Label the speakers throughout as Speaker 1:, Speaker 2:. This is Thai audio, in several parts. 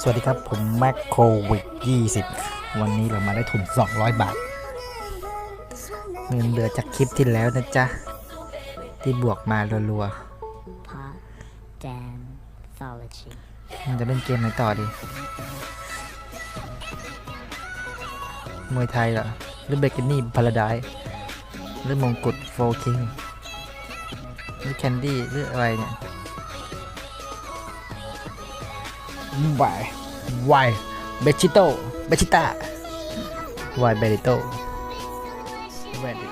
Speaker 1: สวัสดีครับ ผมแม็กโควิด20 วันนี้เรามาได้ทุน 200 บาท เงินเหลือจากคลิปที่แล้วนะจ๊ะ ที่บวกมารัว
Speaker 2: Pot Danthology.
Speaker 1: ๆมันจะเล่นเกมไหนต่อดี มวยไทยเหรอ หรือเบกินี่พาราไดหรือมงกุฎโฟคิงหรือแคนดี้หรืออะไรเนี่ย วายวายเบชิโตเบชิต้าวายเบริโตเบริ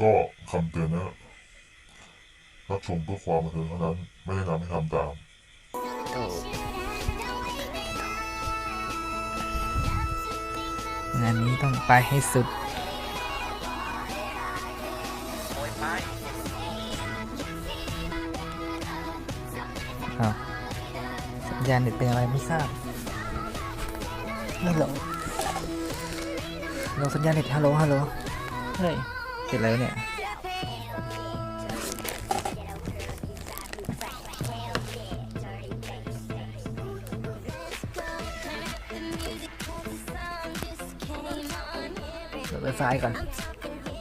Speaker 3: ก็คำเตือนนะรับชมเพื่อความบันเทิงเท่านั้น ไม่แนะนำให้ทำตาม
Speaker 1: งานนี้ต้องไปให้สุด อ้าว สัญาณเน็ตเป็นอะไรไม่ทราบฮัลโหลลโหลสัญญาณเน็ตฮัลโหลฮัลโหลเฮ้ยติดอะไรเนี่ยเปิดไวไฟก่อน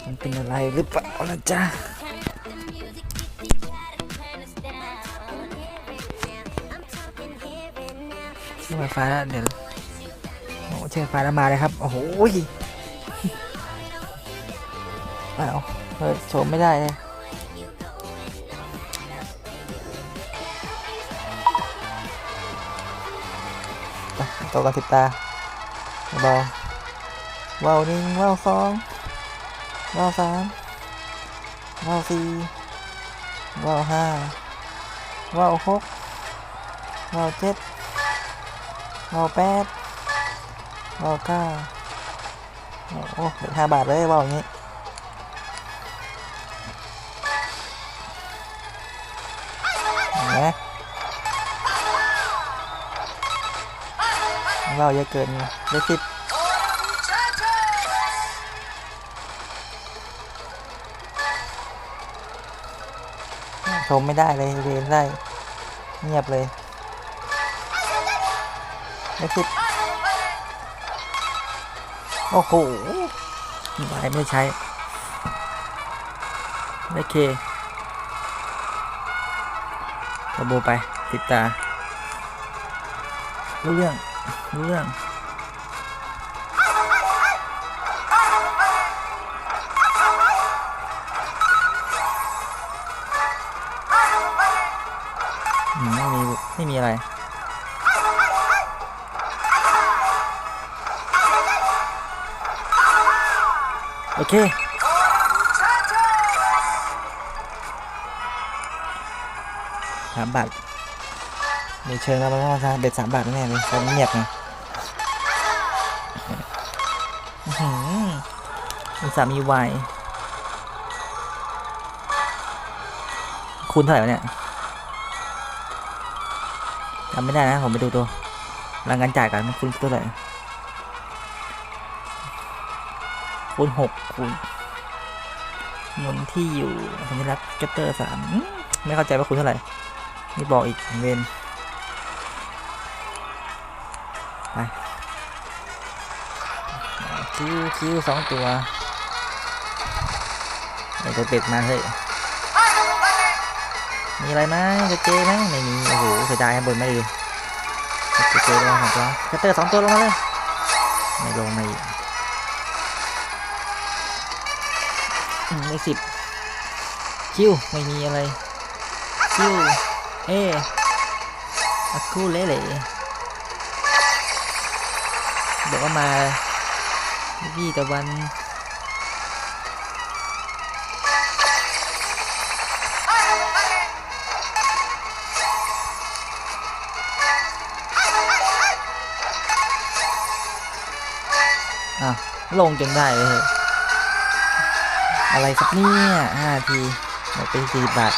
Speaker 1: มันเป็นอะไรหรือเปล่าล่ะจ๊ะ ชื่อไวไฟแล้วเดี๋ยวโอ้เชื่อไฟแล้วมาเลยครับ โอ้โหยอ้าวเปิดโชว์ไม่ได้เลยตัวกันสิบตาเบาว่าวหนึ่งว่าวสองว่าวสามว่าวสี่ว่าวห้าว่าวหกว่าวเจ็ด ว่าแปดว่าเก้าโอ้โหเหลือห้าบาทเลยว่าอย่างนี้เนไหมว่าเยอะเกินได้สิบชมไม่ได้เลยเรียนได้ เงียบเลย ไม่คิดโอ้โหไม่ไม่ใช้โอเคระโบไปติดตารู้เรื่องรู้เรื่องอืมไม่มีไม่มีอะไร โอเค สามบาท มีเชิญแล้วมันต้องมาเบ็ดสามบาทแน่เลยตอนนี้เงียบไงอื้อหือมีสามีวายคูณเท่าไหร่เนี่ยจำไม่ได้นะ ผมไปดูตัวรายงานจ่ายกันคุณเท่าไหร่ คูณหกคูณเงินที่อยู่สัญลักษณ์แกตเตอร์สามไม่เข้าใจว่าคูณเท่าไหร่นี่บอกอีกเวนไปคิวคิวสองตัวไอ้ตัวเป็ดมาเฮ้ยมีอะไรไหมจะเจไหมไม่มีโอ้โหเสียดายบบนไม่ดีจะเจลงมาสองตัวกระเตอร์สองตัวลงมาเลย ไม่ลงไม่ อีกอืมไม่สิบคิวไม่มีอะไรคิวเออาคูเละเละบอกว่ามาพี่ตะวันอะลงจนได้เลย อะไรครับเนี่ยห้าทีหมดไปสี่บาท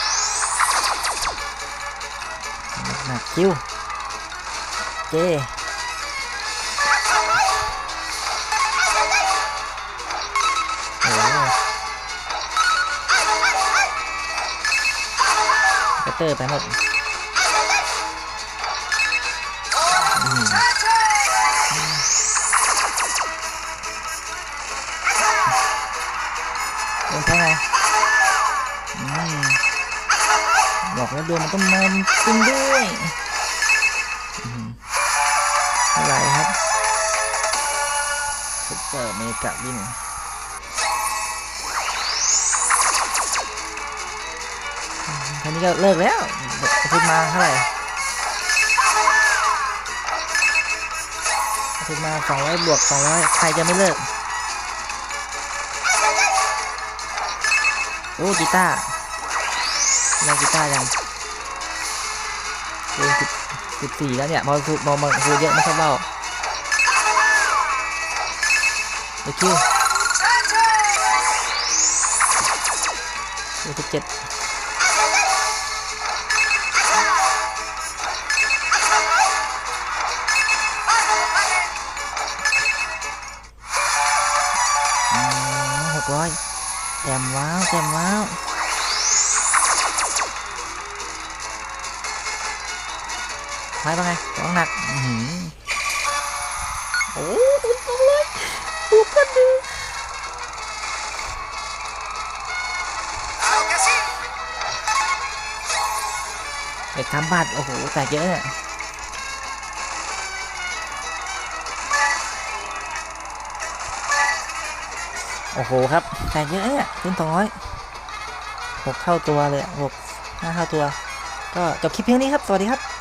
Speaker 1: หนักคิวเจโอ้โหกระเตอร์ไปหมด แล้วดวงมันต้องมาจริงด้วยอืมเท่าไหร่ครับซุปเปอร์เมกะวินอืมทีนี้ก็เลิกแล้วพูดมาเท่าไหร่พูดมาสองร้อยบวกสองร้อยใครจะไม่เลิก โอ้กีตาร์เล่นกีตาร์ยังเล่น สิบสิบสี่แล้วเนี่ยพอคูพอมาคูเยอะไม่ชอบเบ้าโอเคเล่สิบเจ็ดหกร้อยแจมว้าวแจมว้าว ไม้เป็นไงของหนักอื้อหือโอ้ตุ้นตุ้นเลยดูกันดูเด็กทำบัตรโอ้โหแตกเยอะเนี่ยโอ้โหครับแตกเยอะเนี่ยขึ้นสองร้อยหกเท่าตัวเลยอะหกห้าเท่าตัว ก็จบคลิปเพียงนี้ครับ สวัสดีครับ